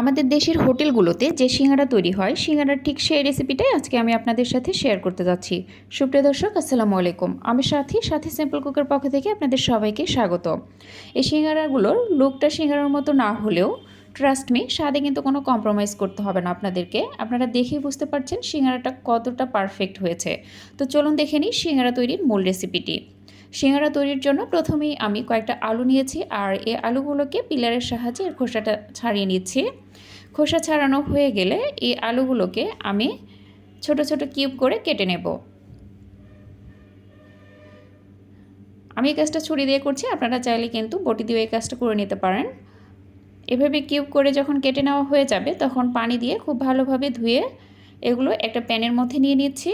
আমাদের দেশের হোটেলগুলোতে যে সিঙ্গারা তৈরি হয়, সিঙ্গারার ঠিক সেই রেসিপিটাই আজকে আমি আপনাদের সাথে শেয়ার করতে যাচ্ছি। সুপ্রিয় দর্শক, আসসালামু আলাইকুম। আমি সাথী সাথী সিম্পল কুকের পক্ষ থেকে আপনাদের সবাইকে স্বাগত। এই সিঙ্গারাগুলোর লুকটা সিঙ্গারার মতো না হলেও ট্রাস্ট মি স্বাদে কিন্তু কোনো কম্প্রোমাইজ করতে হবে না আপনাদেরকে। আপনারা দেখেই বুঝতে পারছেন সিঙ্গারাটা কতটা পারফেক্ট হয়েছে। তো চলুন দেখে নিই সিঙ্গারা তৈরির মূল রেসিপিটি সিঙ্গারা তৈরির জন্য প্রথমেই আমি কয়েকটা আলু নিয়েছি আর এই আলুগুলোকে পিলারের সাহায্যে এর খোসাটা ছাড়িয়ে নিচ্ছি। খোসা ছাড়ানো হয়ে গেলে এই আলুগুলোকে আমি ছোট ছোট কিউব করে কেটে নেব। আমি এই কাজটা ছুরি দিয়ে করছি, আপনারা চাইলে কিন্তু বটি দিয়ে এই কাজটা করে নিতে পারেন। এভাবে কিউব করে যখন কেটে নেওয়া হয়ে যাবে, তখন পানি দিয়ে খুব ভালোভাবে ধুয়ে এগুলো একটা প্যানের মধ্যে নিয়ে নিচ্ছি।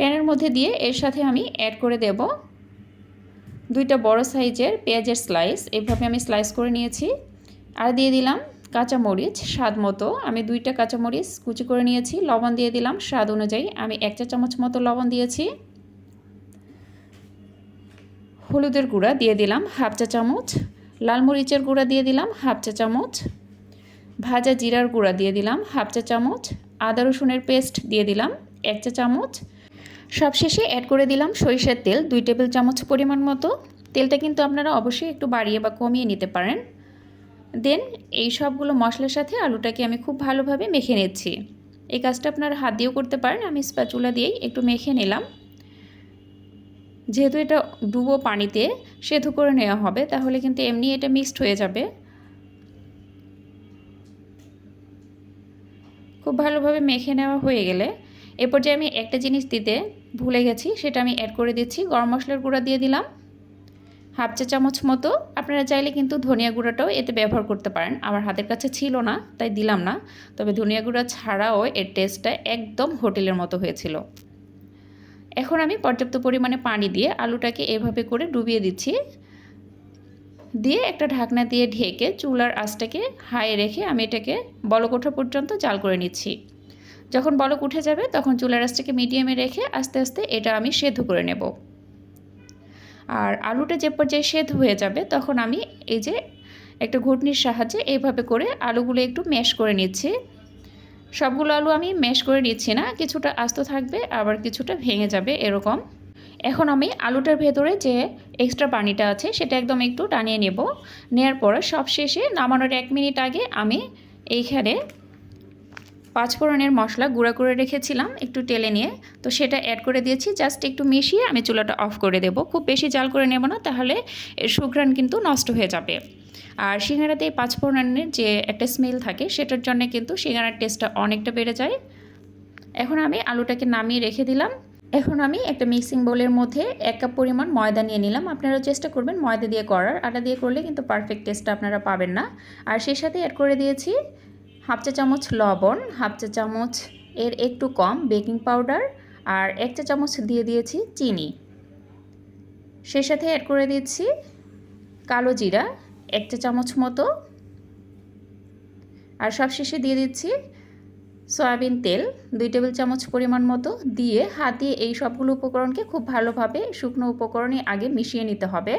প্যানের মধ্যে দিয়ে এর সাথে আমি অ্যাড করে দেব দুইটা বড় সাইজের পেঁয়াজের স্লাইস এভাবে আমি স্লাইস করে নিয়েছি। আর দিয়ে দিলাম কাঁচামরিচ, স্বাদ মতো। আমি দুইটা কাঁচামরিচ কুচি করে নিয়েছি। লবণ দিয়ে দিলাম স্বাদ অনুযায়ী। আমি এক চা চামচ মতো লবণ দিয়েছি। হলুদের গুঁড়া দিয়ে দিলাম হাফ চা চামচ। লাল মরিচের গুঁড়া দিয়ে দিলাম হাফ চা চামচ। ভাজা জিরার গুঁড়া দিয়ে দিলাম হাফ চা চামচ। আদা রসুনের পেস্ট দিয়ে দিলাম এক চা চামচ। সবশেষে অ্যাড করে দিলাম সরিষার তেল, দুই টেবিল চামচ পরিমাণ মতো। তেলটা কিন্তু আপনারা অবশ্যই একটু বাড়িয়ে বা কমিয়ে নিতে পারেন। দেন এই সবগুলো মশলার সাথে আলুটাকে আমি খুব ভালোভাবে মেখে নিচ্ছি। এই কাজটা আপনারা হাত দিয়েও করতে পারেন, আমি স্প্যাচুলা দিয়েই একটু মেখে নিলাম। যেহেতু এটা ডুবো পানিতে সেদ্ধ করে নেওয়া হবে, তাহলে কিন্তু এমনি এটা মিক্সড হয়ে যাবে। খুব ভালোভাবে মেখে নেওয়া হয়ে গেলে এরপর যে আমি একটা জিনিস দিতে ভুলে গেছি, সেটা আমি অ্যাড করে দিচ্ছি। গরম মশলার গুঁড়া দিয়ে দিলাম। হাফ চা চামচ মতো। আপনারা চাইলে কিন্তু ধনিয়া গুঁড়াটাও এতে ব্যবহার করতে পারেন। আমার হাতের কাছে ছিল না, তাই দিলাম না। তবে ধনিয়া গুঁড়া ছাড়াও এর টেস্টটা একদম হোটেলের মতো হয়েছিল। এখন আমি পর্যাপ্ত পরিমাণে পানি দিয়ে আলুটাকে এভাবে করে ডুবিয়ে দিচ্ছি। দিয়ে একটা ঢাকনা দিয়ে ঢেকে চুলার আঁচটাকে হাই রেখে আমি এটাকে বলকোঠা পর্যন্ত জাল করে নিচ্ছি। যখন বলক উঠে যাবে, তখন চুলার আঁচটাকে মিডিয়ামে রেখে আস্তে আস্তে এটা আমি সেদ্ধ করে নেব। আর আলুটা যে পর্যায়ে সেদ্ধ হয়ে যাবে, তখন আমি এই যে একটা ঘুটনির সাহায্যে এইভাবে করে আলুগুলো একটু ম্যাশ করে নিচ্ছি। সবগুলো আলু আমি ম্যাশ করে নিচ্ছি না, কিছুটা আস্ত থাকবে, আবার কিছুটা ভেঙে যাবে এরকম। এখন আমি আলুটার ভেতরে যে এক্সট্রা পানিটা আছে, সেটা একদম একটু টানিয়ে নেব। নেওয়ার পরে সব শেষে নামানোর এক মিনিট আগে আমি এইখানে পাঁচফোড়নের মশলা গুঁড়া করে রেখেছিলাম, একটু টেলে নিয়ে। তো সেটা অ্যাড করে দিয়েছি জাস্ট একটু মিশিয়ে আমি চুলাটা অফ করে দেব। খুব বেশি জাল করে নেব না, তাহলে এর সুঘ্রাণ কিন্তু নষ্ট হয়ে যাবে। আর সিঙ্গারাতে এই পাঁচফোড়নের যে একটা স্মেল থাকে, সেটার জন্য কিন্তু সিঙ্গারার টেস্টটা অনেকটা বেড়ে যায়। এখন আমি আলুটাকে নামিয়ে রেখে দিলাম। এখন আমি একটা মিক্সিং বোলের মধ্যে এক কাপ পরিমাণ ময়দা নিয়ে নিলাম। আপনারা চেষ্টা করবেন ময়দা দিয়ে করার। আটা দিয়ে করলে কিন্তু পারফেক্ট টেস্টটা আপনারা পাবেন না। আর সেই সাথে অ্যাড করে দিয়েছি হাফ চা চামচ লবণ, হাফ চা চামচ এর একটু কম বেকিং পাউডার আর এক চা চামচ দিয়ে দিয়েছি চিনি। সেই সাথে অ্যাড করে দিচ্ছি কালো জিরা, এক চা চামচ মতো। আর সব শেষে দিয়ে দিচ্ছি সয়াবিন তেল, দুই টেবিল চামচ পরিমাণ মতো দিয়ে হাত এই সবগুলো উপকরণকে খুব ভালোভাবে শুকনো উপকরণে আগে মিশিয়ে নিতে হবে।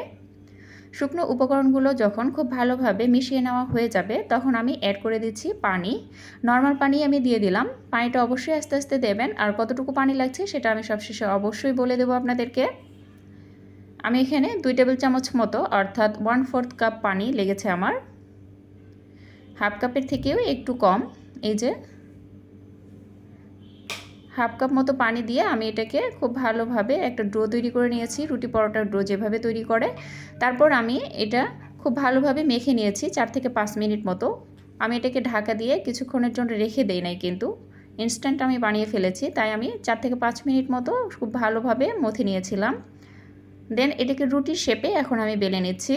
শুকনো উপকরণগুলো যখন খুব ভালোভাবে মিশিয়ে নেওয়া হয়ে যাবে, তখন আমি অ্যাড করে দিচ্ছি পানি। নর্মাল পানি আমি দিয়ে দিলাম। পানিটা অবশ্যই আস্তে আস্তে দেবেন। আর কতটুকু পানি লাগছে সেটা আমি সবশেষে অবশ্যই বলে দেবো আপনাদেরকে। আমি এখানে দুই টেবিল চামচ মতো, অর্থাৎ ওয়ান ফোর্থ কাপ পানি লেগেছে আমার। হাফ কাপের থেকেও একটু কম। এই যে হাফ কাপ মতো পানি দিয়ে আমি এটাকে খুব ভালোভাবে একটা ড্রো তৈরি করে নিয়েছি। রুটি পরোটার ড্রো যেভাবে তৈরি করে। তারপর আমি এটা খুব ভালোভাবে মেখে নিয়েছি চার থেকে পাঁচ মিনিট মতো। আমি এটাকে ঢাকা দিয়ে কিছুক্ষণের জন্য রেখে দেই নাই কিন্তু। ইনস্ট্যান্ট আমি বানিয়ে ফেলেছি, তাই আমি চার থেকে পাঁচ মিনিট মতো খুব ভালোভাবে মথে নিয়েছিলাম। দেন এটাকে রুটির শেপে এখন আমি বেলে নিচ্ছি।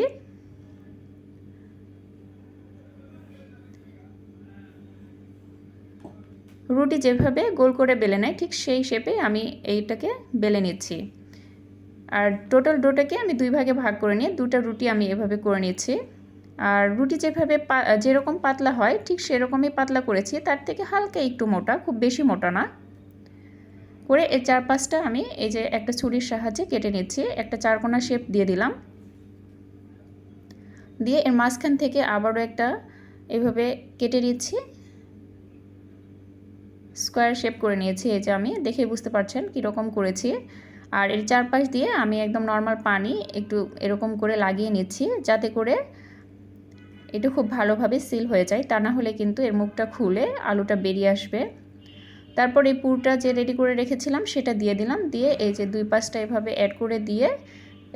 রুটি যেভাবে গোল করে বেলে নেয়, ঠিক সেই শেপে আমি এইটাকে বেলে নিচ্ছি। আর টোটাল ডোটাকে আমি দুই ভাগে ভাগ করে নিয়ে দুটা রুটি আমি এভাবে করে নিচ্ছি। আর রুটি যেভাবে যেরকম পাতলা হয়, ঠিক সেরকমই পাতলা করেছি। তার থেকে হালকা একটু মোটা, খুব বেশি মোটা না। করে এর চার পাঁচটা আমি এই যে একটা ছুরির সাহায্যে কেটে নিচ্ছি, একটা চারকোনা শেপ দিয়ে দিলাম। দিয়ে এর মাঝখান থেকে আবারও একটা এভাবে কেটে নিচ্ছি। স্কোয়ার শেপ করে নিয়েছি, এই যে আমি, দেখে বুঝতে পারছেন কীরকম করেছি। আর এর চারপাশ দিয়ে আমি একদম নর্মাল পানি একটু এরকম করে লাগিয়ে নিচ্ছি, যাতে করে এটা খুব ভালোভাবে সিল হয়ে যায়। তা না হলে কিন্তু এর মুখটা খুলে আলুটা বেরিয়ে আসবে। তারপর এই পুরটা যে রেডি করে রেখেছিলাম, সেটা দিয়ে দিলাম। দিয়ে এই যে দুই পাশটা এভাবে অ্যাড করে দিয়ে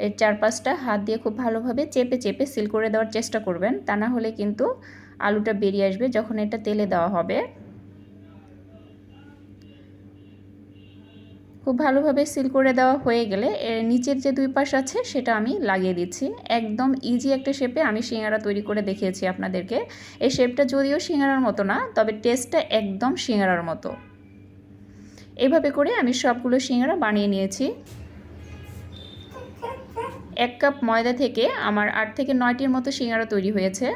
এর চারপাশটা হাত দিয়ে খুব ভালোভাবে চেপে চেপে সিল করে দেওয়ার চেষ্টা করবেন। তা না হলে কিন্তু আলুটা বেরিয়ে আসবে যখন এটা তেলে দেওয়া হবে। খুব ভালোভাবে সিল করে দেওয়া হয়ে গেলে, এর নিচের যে দুই পাশ আছে সেটা আমি লাগিয়ে দিচ্ছি। একদম ইজি একটা শেপে আমি সিঙ্গারা তৈরি করে দেখিয়েছি আপনাদেরকে। এই শেপটা যদিও সিঙ্গারার মতো না, তবে টেস্টটা একদম সিঙ্গারার মতো। এভাবে করে আমি সবগুলো সিঙ্গারা বানিয়ে নিয়েছি। এক কাপ ময়দা থেকে আমার আট থেকে নয়টির মতো সিঙ্গারা তৈরি হয়েছে।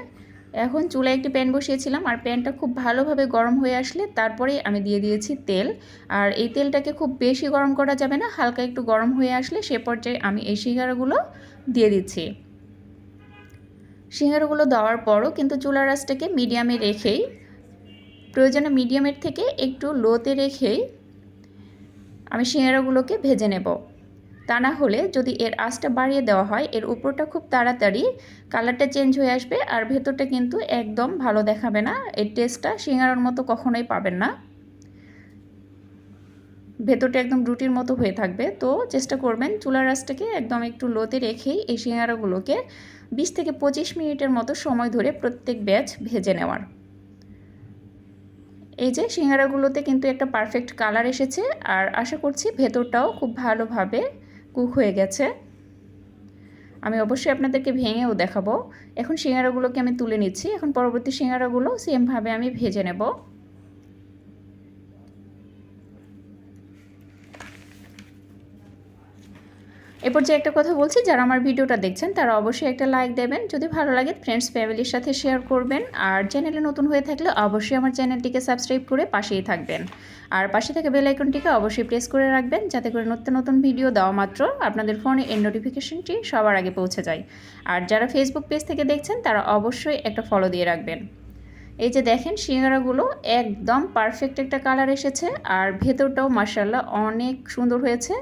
এখন চুলায় একটি প্যান বসিয়েছিলাম আর প্যানটা খুব ভালোভাবে গরম হয়ে আসলে তারপরেই আমি দিয়ে দিয়েছি তেল। আর এই তেলটাকে খুব বেশি গরম করা যাবে না, হালকা একটু গরম হয়ে আসলে সে পর্যায়ে আমি এই সিঙ্গারাগুলো দিয়ে দিচ্ছি। সিঙ্গারাগুলো দেওয়ার পরও কিন্তু চুলার রাসটাকে মিডিয়ামে রেখেই, প্রয়োজনে মিডিয়ামের থেকে একটু লোতে রেখেই আমি সিঙ্গারাগুলোকে ভেজে নেব। তা না হলে যদি এর আঁচটা বাড়িয়ে দেওয়া হয়, এর উপরটা খুব তাড়াতাড়ি কালারটা চেঞ্জ হয়ে আসবে আর ভেতরটা কিন্তু একদম ভালো দেখাবে না। এর টেস্টটা সিঙ্গারার মতো কখনোই পাবেন না। ভেতরটা একদম রুটির মতো হয়ে থাকবে। তো চেষ্টা করবেন চুলার রাসটাকে একদম একটু লোতে রেখেই এই সিঙ্গারাগুলোকে বিশ থেকে পঁচিশ মিনিটের মতো সময় ধরে প্রত্যেক ব্যাচ ভেজে নেওয়ার। এই যে সিঙ্গারাগুলোতে কিন্তু একটা পারফেক্ট কালার এসেছে আর আশা করছি ভেতরটাও খুব ভালোভাবে কুক হয়ে গেছে। আমি অবশ্যই আপনাদেরকে ভেঙেও দেখাবো। এখন শিঙারাগুলোকে আমি তুলে নিচ্ছি। এখন পরবর্তী সিঙ্গারাগুলো সেমভাবে আমি ভেজে নেব। এরপর যে একটা কথা বলছি, যারা আমার ভিডিওটা দেখছেন, তারা অবশ্যই একটা লাইক দেবেন। যদি ভালো লাগে ফ্রেন্ডস ফ্যামিলির সাথে শেয়ার করবেন। আর চ্যানেলে নতুন হয়ে থাকলে অবশ্যই আমার চ্যানেলটিকে সাবস্ক্রাইব করে পাশেই থাকবেন। আর পাশে থেকে বেল আইকনটিকে অবশ্যই প্রেস করে রাখবেন, যাতে করে নতুন নতুন ভিডিও দেওয়া মাত্র আপনাদের ফোনে এর নোটিফিকেশনটি সবার আগে পৌঁছে যায়। আর যারা ফেসবুক পেজ থেকে দেখছেন, তারা অবশ্যই একটা ফলো দিয়ে রাখবেন। এই যে দেখেন, সিঙ্গারাগুলো একদম পারফেক্ট একটা কালার এসেছে। আর ভেতরটাও মার্শাল্লাহ অনেক সুন্দর হয়েছে।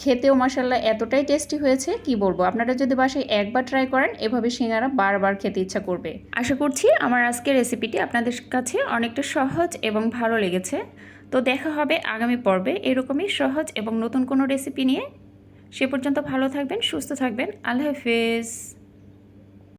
খেতেও মাসাল্লাহ এতটাই টেস্টি হয়েছে, কি বলব? আপনারা যদি বাসায় একবার ট্রাই করেন, এভাবে সিঙ্গারা বারবার খেতে ইচ্ছা করবে। আশা করছি আমার আজকের রেসিপিটি আপনাদের কাছে অনেকটা সহজ এবং ভালো লেগেছে। তো দেখা হবে আগামী পর্বে এরকমই সহজ এবং নতুন কোনো রেসিপি নিয়ে। সে পর্যন্ত ভালো থাকবেন, সুস্থ থাকবেন। আল্লাহ হাফেজ।